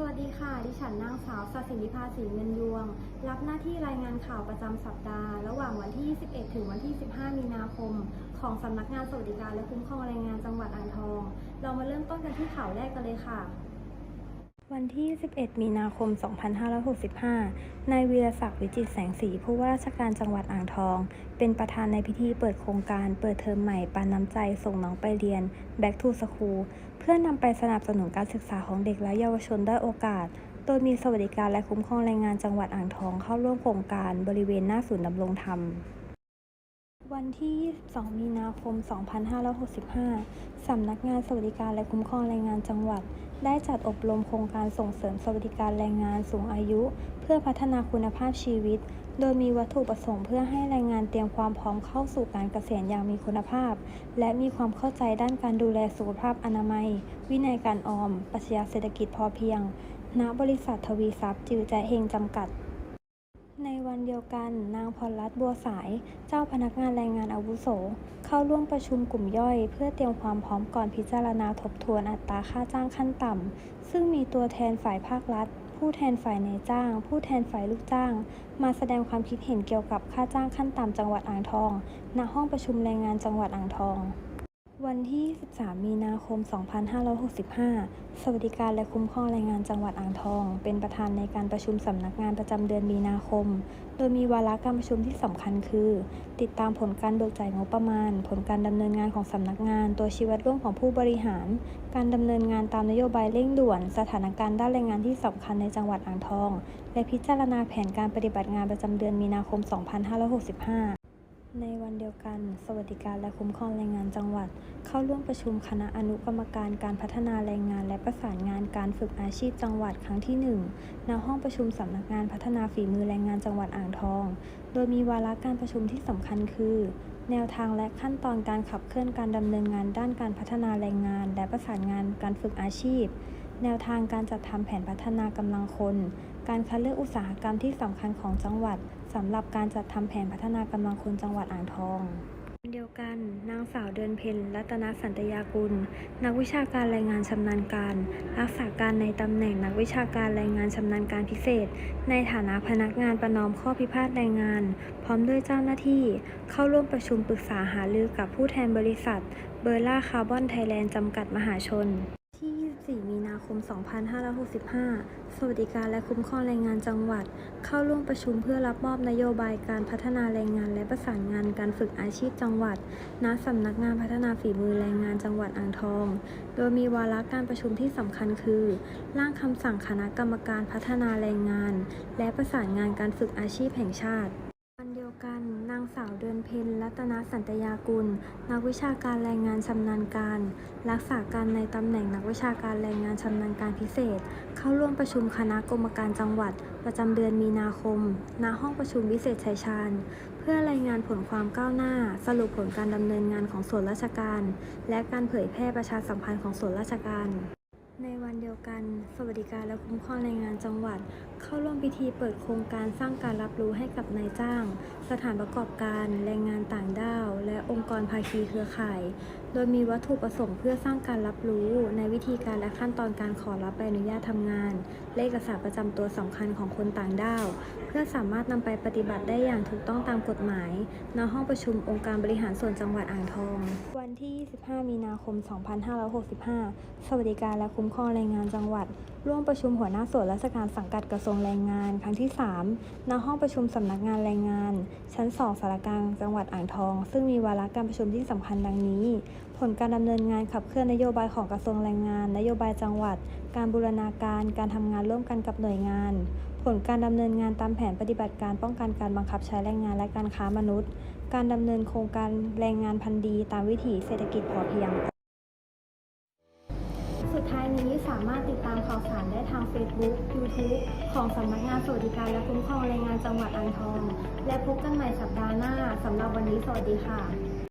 สวัสดีค่ะ ดิฉันนางสาวสศินิภาสีเงินยวง รับหน้าที่รายงานข่าวประจำสัปดาห์ ระหว่างวันที่ 21 ถึงวันที่ 15 มีนาคม ของสำนักงานสวัสดิการและคุ้มครองแรงงานจังหวัดอ่างทอง เรามาเริ่มต้นกันที่ข่าวแรกกันเลยค่ะ วันที่ 11 มีนาคม 2565 นายวีรศักดิ์วิจิตแสงสี ผู้ว่าราชการจังหวัดอ่างทอง เป็นประธานในพิธีเปิดโครงการเปิดเทอมใหม่ปานน้ำใจส่งน้องไปเรียน Back to School เพื่อนำไปสนับสนุนการศึกษาของเด็กและเยาวชนด้อยโอกาส โดยมีสวัสดิการและคุ้มครองแรงงานจังหวัดอ่างทองเข้าร่วมโครงการบริเวณหน้าศูนย์ดำรงธรรม วันที่ 22 มีนาคม 2565 สำนักงานสวัสดิการและคุ้มครองแรงงานจังหวัด ได้จัดอบรมโครงการส่งเสริมสวัสดิการแรงงานสูงอายุ เพื่อพัฒนาคุณภาพชีวิต โดยมีวัตถุประสงค์เพื่อให้แรงงานเตรียมความพร้อมเข้าสู่การเกษียณอย่างมีคุณภาพ และมีความเข้าใจด้านการดูแลสุขภาพอนามัย วินัยการออม ปรัชญาเศรษฐกิจพอเพียง ณ บริษัททวีทรัพย์จิวแจเฮงจำกัด ในวันเดียวกันนางพรรัตน์บัวสาย เจ้าพนักงานแรงงานอาวุโส เข้าร่วมประชุมกลุ่มย่อย เพื่อเตรียมความพร้อมก่อนพิจารณาทบทวนอัตราค่าจ้างขั้นต่ำ ซึ่งมีตัวแทนฝ่ายภาครัฐ ผู้แทนฝ่ายนายจ้าง ผู้แทนฝ่ายลูกจ้าง มาแสดงความคิดเห็นเกี่ยวกับค่าจ้างขั้นต่ำจังหวัดอ่างทอง ณ ห้องประชุมแรงงานจังหวัดอ่างทอง วันที่ 13 มีนาคม 2565 สวัสดิการและคุ้มครองแรงงานจังหวัดอ่างทอง เป็นประธานในการประชุมสำนักงานประจำเดือนมีนาคม โดยมีวาระการประชุมที่สำคัญคือ ติดตามผลการเบิกจ่ายงบประมาณ ผลการดำเนินงานของสำนักงาน ตัวชี้วัดร่วมของผู้บริหาร การดำเนินงานตามนโยบายเร่งด่วน สถานการณ์ด้านแรงงานที่สำคัญในจังหวัดอ่างทอง และพิจารณาแผนการปฏิบัติงานประจำเดือนมีนาคม 2565 ในวันเดียวกัน สวัสดิการและคุ้มครองแรงงานจังหวัด เข้าร่วมประชุมคณะอนุกรรมการการพัฒนาแรงงานและประสานงานการฝึกอาชีพจังหวัดครั้งที่1ณห้องประชุมสำนักงานพัฒนาฝีมือแรงงานจังหวัดอ่างทอง โดยมีวาระการประชุมที่สำคัญคือ แนวทางและขั้นตอนการขับเคลื่อนการดำเนินงานด้านการพัฒนาแรงงาน และประสานงานการฝึกอาชีพ แนวทางการจัดทำแผนพัฒนากำลังคน การคัดเลือกอุตสาหกรรมที่สำคัญของจังหวัดสำหรับการจัดทำแผนพัฒนากำลังคนจังหวัดอ่างทองเดียวกันนางสาวเดือนเพ็ญรัตนสันตยากุล นักวิชาการแรงงานชำนาญการ รักษาการในตำแหน่งนักวิชาการแรงงานชำนาญการพิเศษ ในฐานะพนักงานประนอมข้อพิพาทแรงงาน พร้อมด้วยเจ้าหน้าที่ เข้าร่วมประชุมปรึกษาหารือกับผู้แทนบริษัท เบอร์ล่าคาร์บอนไทยแลนด์จำกัดมหาชน ที่ 24 มีนาคม 2565 สวัสดิการและคุ้มครองแรงงานจังหวัด เข้าร่วมประชุมเพื่อรับมอบนโยบายการพัฒนาแรงงานและประสานงานการฝึกอาชีพจังหวัด ณ สำนักงานพัฒนาฝีมือแรงงานจังหวัดอ่างทอง โดยมีวาระการประชุมที่สำคัญคือ ร่างคำสั่งคณะกรรมการพัฒนาแรงงาน และประสานงานการฝึกอาชีพแห่งชาติ วันเดียวกัน นางสาวเดือนเพ็ญรัตนสันตยากุล นักวิชาการแรงงานชำนาญการ รักษาการในตำแหน่งนักวิชาการแรงงานชำนาญการพิเศษ เข้าร่วมประชุมคณะกรรมการจังหวัด ประจำเดือนมีนาคม ณ ห้องประชุมวิเศษชัยชาญ เพื่อรายงานผลความก้าวหน้า สรุปผลการดำเนินงานของส่วนราชการ และการเผยแพร่ประชาสัมพันธ์ของส่วนราชการ ในวันเดียวกัน สวัสดิการและคุ้มครองแรงงานจังหวัด เข้าร่วมพิธีเปิดโครงการสร้างการรับรู้ให้กับนายจ้าง สถานประกอบการแรงงานต่างด้าว องค์กรภาคีเครือข่าย โดยมีวัตถุประสงค์เพื่อสร้างการรับรู้ในวิธีการและขั้นตอนการขอรับใบอนุญาตทำงานและเอกสารประจำตัวสำคัญของคนต่างด้าว เพื่อสามารถนำไปปฏิบัติได้อย่างถูกต้องตามกฎหมายณห้องประชุมองค์การบริหารส่วนจังหวัดอ่างทอง วันที่ 25 มีนาคม 2565 สวัสดิการและคุ้มครองแรงงานจังหวัด ร่วมประชุมหัวหน้าส่วนราชการสังกัดกระทรวงแรงงาน ครั้งที่ 3 ณห้องประชุมสำนักงานแรงงาน ชั้น 2สารกลางจังหวัดอ่างทอง ซึ่งมีวาระการประชุมที่สำคัญดังนี้ ผลการดำเนินงานขับเคลื่อนนโยบายของกระทรวงแรงงาน นโยบายจังหวัด การบูรณาการ การทำงานร่วมกันกับหน่วยงาน ผลการดำเนินงานตามแผนปฏิบัติการป้องกันการบังคับใช้แรงงานและการค้ามนุษย์ การดำเนินโครงการแรงงานพันธุ์ดี ตามวิถีเศรษฐกิจพอเพียงามารถติดตามข่าวสารได้ทาง Facebook YouTube ของสำนักงานสวัสดิการและคุ้มครองแรงงานจังหวัดอ่างทอง และพบกันใหม่สัปดาห์หน้าสำหรับวันนี้สวัสดีค่ะ